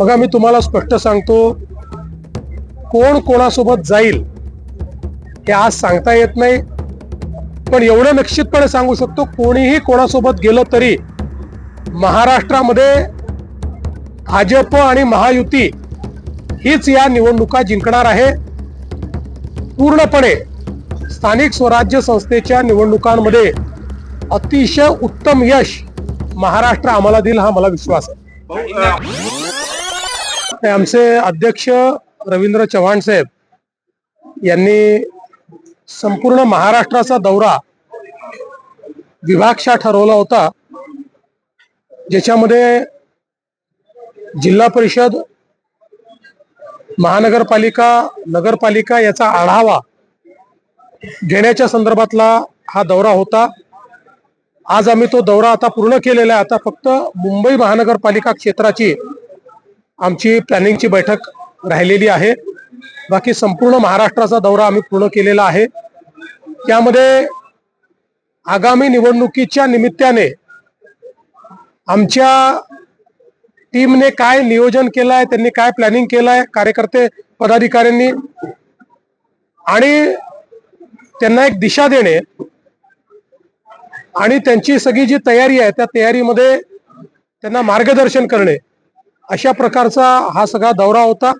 बघा मी तुम्हाला स्पष्ट सांगतो कोण कोणासोबत जाईल हे आज सांगता येत नाही. पण एवढं निश्चितपणे सांगू शकतो कोणीही कोणासोबत गेलं तरी महाराष्ट्रामध्ये भाजप आणि महायुती हीच या निवडणुका जिंकणार आहे. पूर्णपणे स्थानिक स्वराज्य संस्थेच्या निवडणुकांमध्ये अतिशय उत्तम यश महाराष्ट्र आम्हाला देईल हा मला विश्वास आहे. आमचे अध्यक्ष रवींद्र चव्हाण साहेब यांनी संपूर्ण महाराष्ट्राचा दौरा विभागशा ठरवला होता ज्याच्यामध्ये जिल्हा परिषद महानगरपालिका नगरपालिका याचा आढावा घेण्याच्या संदर्भातला हा दौरा होता. आज आम्ही तो दौरा आता पूर्ण केलेला आहे. आता फक्त मुंबई महानगरपालिका क्षेत्राची आमची प्लॅनिंगची बैठक राहिलेली आहे. बाकी संपूर्ण महाराष्ट्राचा दौरा आम्ही पूर्ण केलेला आहे. त्यामध्ये आगामी निवडणुकीच्या निमित्ताने आमच्या टीमने काय नियोजन केलं आहे त्यांनी काय प्लॅनिंग केलं आहे कार्यकर्ते पदाधिकाऱ्यांनी आणि त्यांना एक दिशा देणे आणि त्यांची सगळी जी तयारी आहे त्या तयारीमध्ये त्यांना मार्गदर्शन करणे. अशा प्रकारचा हा सगळा दौरा होता.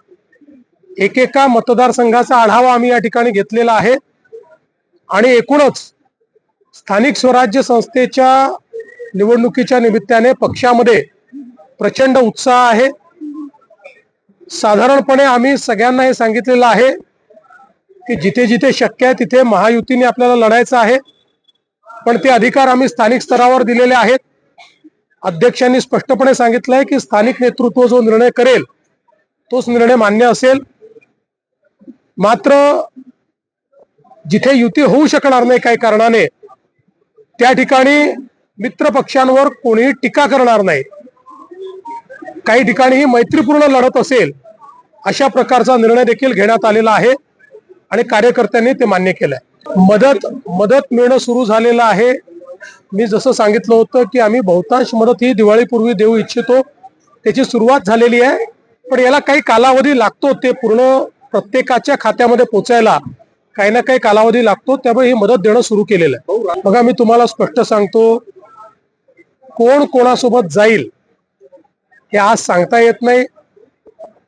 एकेका मतदारसंघाचा आढावा आम्ही या ठिकाणी घेतलेला आहे. आणि एकूणच स्थानिक स्वराज्य संस्थेच्या निवडणुकीच्या निमित्ताने पक्षामध्ये प्रचंड उत्साह आहे. साधारणपणे आम्ही सगळ्यांना हे सांगितलेलं आहे की जिथे जिथे शक्य आहे तिथे महायुतीने आपल्याला लढायचं आहे. पण ते अधिकार आम्ही स्थानिक स्तरावर दिलेले आहेत. अध्यक्षांनी स्पष्टपणे सांगितलंय की स्थानिक नेतृत्व जो निर्णय करेल तोच निर्णय मान्य असेल. मात्र जिथे युती होऊ शकणार नाही काही कारणाने त्या ठिकाणी मित्र पक्षांवर कोणीही टीका करणार नाही. काही ठिकाणी ही मैत्रीपूर्ण लढत असेल अशा प्रकारचा निर्णय देखील घेण्यात आलेला आहे आणि कार्यकर्त्यांनी ते मान्य केलंय. मदत मदत मिळणं सुरू झालेलं आहे. मी जसं सांगितलं होतं की आम्ही बहुतांश मदत ही दिवाळीपूर्वी देऊ इच्छितो. त्याची सुरुवात झालेली आहे. पण याला काही कालावधी लागतो ते पूर्ण प्रत्येकाच्या खात्यामध्ये पोचायला. काही ना काही कालावधी लागतो. त्यामुळे ही मदत देणं सुरू केलेलं आहे. बघा मी तुम्हाला स्पष्ट सांगतो. कोण कोणासोबत जाईल हे आज सांगता येत नाही.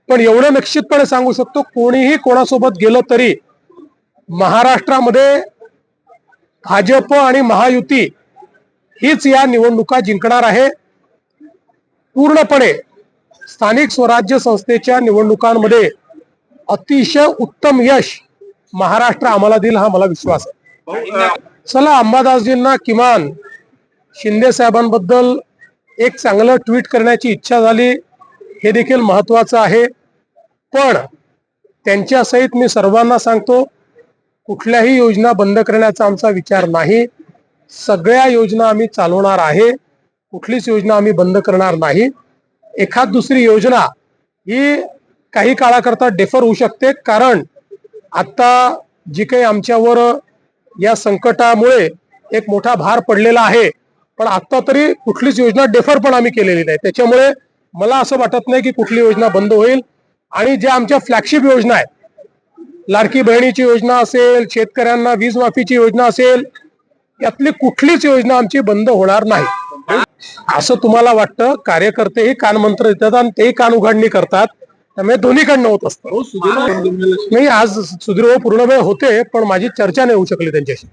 पण एवढं निश्चितपणे सांगू शकतो कोणीही कोणासोबत गेलं तरी महाराष्ट्रामध्ये भाजप आणि महायुती हीच या निवडणुका जिंकणार आहे. पूर्णपणे स्थानिक स्वराज्य संस्थेच्या निवडणुकांमध्ये अतिशय उत्तम यश महाराष्ट्र आम्हाला देईल हा मला विश्वास आहे. चला अंबादासजींना किमान शिंदे साहेबांबद्दल एक चांगलं ट्विट करण्याची इच्छा झाली. हे देखील महत्वाचं आहे. पण त्यांच्यासहित मी सर्वांना सांगतो कुठल्याही योजना बंद करण्याचा आमचा विचार नाही. सगळ्या योजना आम्ही चालवणार आहे. कुठलीच योजना आम्ही बंद करणार नाही. एखाद दुसरी योजना ही काही काळाकरता डेफर होऊ शकते. कारण आता जी काही आमच्यावर या संकटामुळे एक मोठा भार पडलेला आहे. पण आता तरी कुठलीच योजना डेफर पण आम्ही केलेली नाही. त्याच्यामुळे मला असं वाटत नाही की कुठली योजना बंद होईल. आणि ज्या आमच्या फ्लॅगशिप योजना आहेत लाडकी बहिणीची योजना असेल शेतकऱ्यांना वीज माफीची योजना असेल यातली कुठलीच योजना आमची बंद होणार नाही. असं तुम्हाला वाटतं? कार्यकर्तेही कानमंत्र देतात आणि तेही कान उघडणी करतात. त्यामुळे दोन्हीकडनं होत असतं. नाही आज सुधीर भाऊ पूर्ण वेळ होते पण माझी चर्चा नाही होऊ शकली त्यांच्याशी.